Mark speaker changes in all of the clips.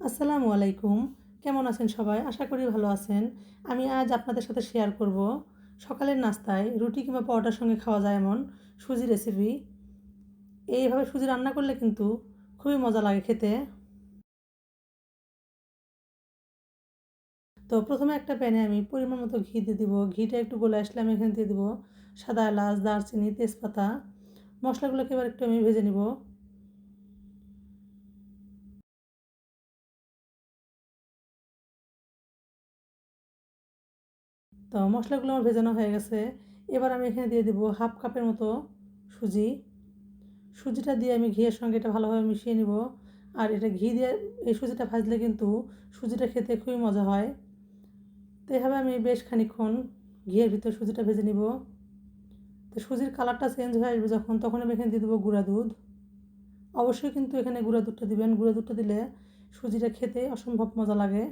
Speaker 1: আসসালামু আলাইকুম। কেমন আছেন সবাই? আশা করি ভালো আছেন। আমি আজ আপনাদের সাথে শেয়ার করব সকালের নাস্তায় রুটি কিংবা পরোটার সঙ্গে খাওয়া যায় এমন সুজি রেসিপি এইভাবে সুজি রান্না করলে কিন্তু খুবই মজা লাগে খেতে। তো প্রথমে একটা প্যানে আমি পরিমাণ মতো ঘি দিয়ে দিব। ঘিটা একটু গলে আসলে আমি এখানে দিয়ে দিব সাদা এলাচ, দারচিনি, তেজপাতা। মশলাগুলোকে এবার একটু আমি ভেজে নিব। তো মশলাগুলো আমার ভেজানো হয়ে গেছে। এবার আমি এখানে দিয়ে দেবো হাফ কাপের মতো সুজি। সুজিটা দিয়ে আমি ঘিয়ের সঙ্গে এটা ভালোভাবে মিশিয়ে নিব। আর এটা ঘি দিয়ে এই সুজিটা ভাজলে কিন্তু সুজিটা খেতে খুবই মজা হয়। তো এভাবে আমি বেশ খানিক্ষণ ঘিয়ের ভিতর সুজিটা ভেজে নিব। তো সুজির কালারটা চেঞ্জ হয়ে আসবে যখন, তখন আমি এখানে দিয়ে দেবো গুঁড়া দুধ। অবশ্যই কিন্তু এখানে গুঁড়া দুধটা দিবেন। গুঁড়া দুধটা দিলে সুজিটা খেতে অসম্ভব মজা লাগে।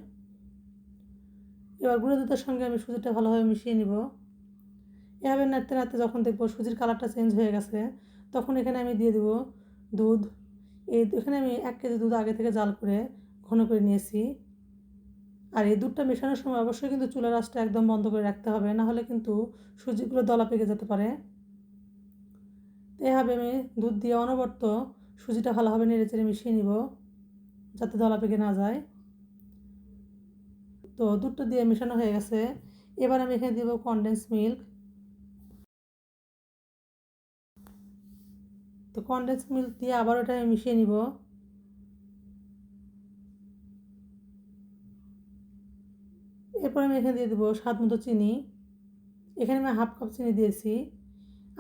Speaker 1: এবার গুঁড়ো দুধের সঙ্গে আমি সুজিটা ভালোভাবে মিশিয়ে নিব। এভাবে নাড়তে নাড়তে যখন দেখব সুজির কালারটা চেঞ্জ হয়ে গেছে, তখন এখানে আমি দিয়ে দেবো দুধ। এই এখানে আমি এক কেজি দুধ আগে থেকে জাল করে, ঘন করে নিয়েছি। আর এই দুধটা মেশানোর সময় অবশ্যই কিন্তু চুলার আঁচটা একদম বন্ধ করে রাখতে হবে, না হলে কিন্তু সুজিগুলো দলা পেকে যেতে পারে। এভাবে আমি দুধ দিয়ে অনবর্ত সুজিটা ভালোভাবে নেড়ে চেড়ে মিশিয়ে নিব, যাতে দলা পেকে না যায়। তো দুধটা দিয়ে মেশানো হয়ে গেছে। এবার আমি এখানে দেবো কনডেন্স মিল্ক তো কনডেন্স মিল্ক দিয়ে আবার ওটা আমি মিশিয়ে নিব। এরপর আমি এখানে দিয়ে দেবো স্বাদ মতো চিনি। এখানে আমি হাফ কাপ চিনি দিয়েছি।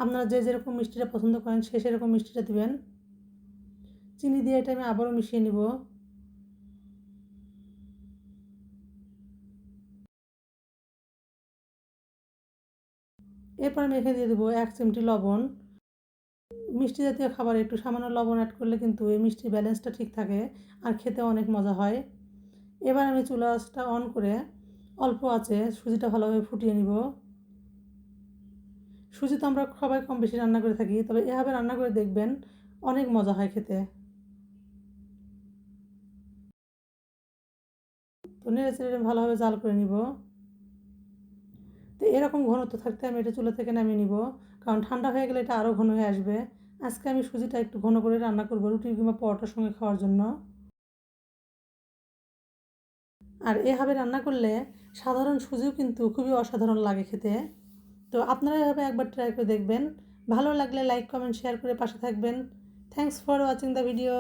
Speaker 1: আপনারা যে যেরকম মিষ্টিটা পছন্দ করেন, সে সেরকম মিষ্টিটা দেবেন। চিনি দিয়ে এটা আমি আবারও মিশিয়ে নিব। এরপর আমি এখানে দিয়ে দেবো এক চিমটি লবণ। মিষ্টি জাতীয় খাবারে, একটু সামান্য লবণ অ্যাড করলে কিন্তু এই মিষ্টির ব্যালেন্সটা ঠিক থাকে আর খেতে অনেক মজা হয়। এবার আমি চুলাটা অন করে অল্প আছে সুজিটা ভালোভাবে ফুটিয়ে নিব। সুজি তো আমরা সবাই কম বেশি রান্না করে থাকি, তবে এভাবে রান্না করে দেখবেন অনেক মজা হয় খেতে। তো নেড়ে চেড়ে ভালোভাবে জাল করে নিব। তো এরকম ঘনত্ব থাকতে আমি এটা চুলা থেকে নামিয়ে নিব। কারণ ঠান্ডা হয়ে গেলে এটা আরও ঘন হয়ে আসবে। আজকে আমি সুজিটা একটু ঘন করে রান্না করব রুটি কিংবা পরোটার সঙ্গে খাওয়ার জন্য। আর এভাবে রান্না করলে সাধারণ সুজিও কিন্তু খুবই অসাধারণ লাগে খেতে। তো আপনারা এভাবে একবার ট্রাই করে দেখবেন। ভালো লাগলে লাইক কমেন্ট শেয়ার করে পাশে থাকবেন। Thanks for watching the video